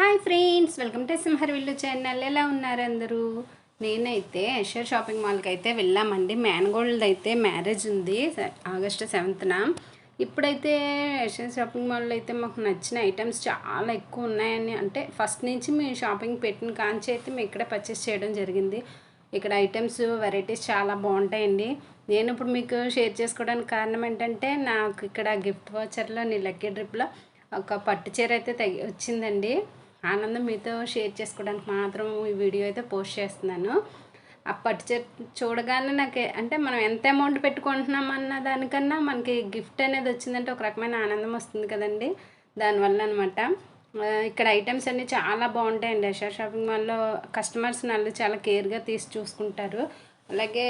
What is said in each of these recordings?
Hi friends welcome to సింహర్ విల్లు channel. ఎలా ఉన్నారు అందరూ? నేనైతే యశ్వర్ షాపింగ్ మాల్కి అయితే వెళ్ళామండి. మ్యాన్గోల్డ్ అయితే మ్యారేజ్ ఉంది స- ఆగస్టు సెవెంత్న. ఇప్పుడైతే యశ్వర్ షాపింగ్ మాల్లో అయితే మాకు నచ్చిన ఐటమ్స్ చాలా ఎక్కువ ఉన్నాయని అంటే ఫస్ట్ నుంచి మేము షాపింగ్ పెట్టిన కాంచి అయితే మేము ఇక్కడే పర్చేస్ చేయడం జరిగింది. ఇక్కడ ఐటమ్స్ వెరైటీస్ చాలా బాగుంటాయండి. నేను ఇప్పుడు మీకు షేర్ చేసుకోవడానికి కారణం ఏంటంటే నాకు ఇక్కడ గిఫ్ట్ వాచర్లో నీ లక్కీ డ్రిప్లో ఒక పట్టు చీర అయితే తగి వచ్చిందండి. ఆనందం మీతో షేర్ చేసుకోవడానికి మాత్రం ఈ వీడియో అయితే పోస్ట్ చేస్తున్నాను. ఆ పట్టు చీర చూడగానే నాకు అంటే మనం ఎంత అమౌంట్ పెట్టుకుంటున్నాం అన్న దానికన్నా మనకి గిఫ్ట్ అనేది వచ్చిందంటే ఒక రకమైన ఆనందం వస్తుంది కదండి. దానివల్ల అనమాట ఇక్కడ ఐటమ్స్ అన్నీ చాలా బాగుంటాయండి. యశా షాపింగ్ మాల్లో కస్టమర్స్ వాళ్ళు చాలా కేర్గా తీసి చూసుకుంటారు. అలాగే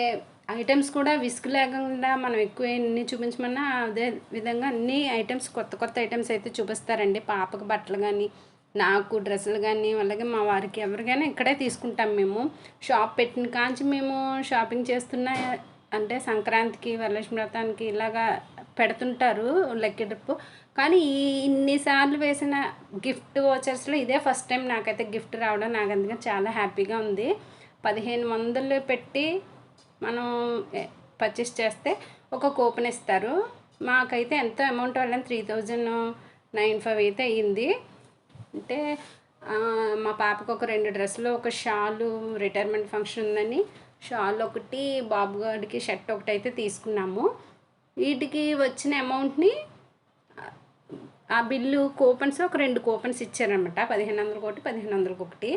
ఐటమ్స్ కూడా విసుగు లేకుండా మనం ఎక్కువ ఎన్ని చూపించమన్నా అదే విధంగా అన్ని ఐటమ్స్ కొత్త కొత్త ఐటమ్స్ అయితే చూపిస్తారండి. పాపకు బట్టలు కానీ నాకు డ్రెస్సులు కానీ అలాగే మా వారికి ఎవరికైనా ఇక్కడే తీసుకుంటాం మేము. షాప్ పెట్టిన కాంచి మేము షాపింగ్ చేస్తున్న అంటే సంక్రాంతికి వరలక్ష్మి వ్రతానికి ఇలాగా పెడుతుంటారు లక్కీ ట్రిప్. కానీ ఈ ఇన్నిసార్లు వేసిన గిఫ్ట్ వాచర్స్లో ఇదే ఫస్ట్ టైం నాకైతే గిఫ్ట్ రావడం నాకు అందుకని చాలా హ్యాపీగా ఉంది. పదిహేను వందలు పెట్టి మనం పర్చేస్ చేస్తే ఒక కూపన్ ఇస్తారు. మాకైతే ఎంతో అమౌంట్ వాళ్ళని త్రీ థౌజండ్ నైన్ ఫైవ్ అయితే అయ్యింది. అంటే మా పాపకు ఒక రెండు డ్రెస్సులు ఒక షాలు రిటైర్మెంట్ ఫంక్షన్ ఉందని. షాల్ ఒకటి బాబు గారికి షర్ట్ ఒకటి అయితే తీసుకున్నాము. వీటికి వచ్చిన అమౌంట్ని ఆ బిల్లు కూపన్స్ ఒక రెండు కూపన్స్ ఇచ్చారనమాట పదిహేను వందలకి ఒకటి పదిహేను వందలకి ఒకటి.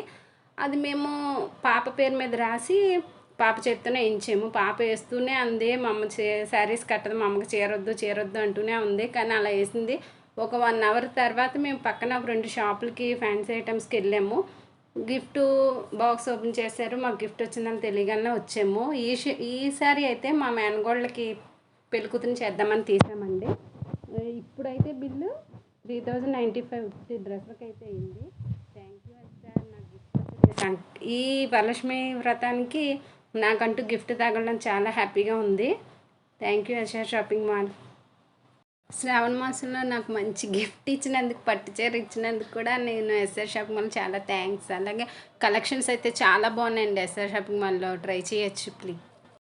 అది మేము పాప పేరు మీద రాసి పాప చేతితోనే వేయించాము. పాప వేస్తూనే అంది మా అమ్మ చే శారీస్ కట్టదు మా అమ్మకి చేరొద్దు చేరొద్దు అంటూనే ఉంది. కానీ అలా వేసింది. ఒక వన్ అవర్ తర్వాత మేము పక్కన ఒక రెండు షాపులకి ఫ్యాన్సీ ఐటమ్స్కి వెళ్ళాము. గిఫ్ట్ బాక్స్ ఓపెన్ చేశారు. మాకు గిఫ్ట్ వచ్చిందని తెలియగానే వచ్చాము. ఈ ఈసారి అయితే మా మేనగోళ్ళకి పెళ్ళికూతురిని చేద్దామని తీసామండి. ఇప్పుడైతే bill three thousand ninety five డ్రెస్లకు అయితే అయింది. థ్యాంక్ యూ సార్ నాకు గిఫ్ట్ ఈ వరలక్ష్మి వ్రతానికి నాకంటూ గిఫ్ట్ తగలడం చాలా హ్యాపీగా ఉంది. Thank you Yasha shopping mall. Shravana మాసంలో నాకు మంచి గిఫ్ట్ ఇచ్చినందుకు పట్టు చీర ఇచ్చినందుకు కూడా నేను ఎస్ఆర్ షాపింగ్ మాల్ చాలా థ్యాంక్స్ అలాగే కలెక్షన్స్ అయితే చాలా బాగున్నాయండి ఎస్ఆర్ షాపింగ్ మాల్లో ట్రై చేయొచ్చు ప్లీజ్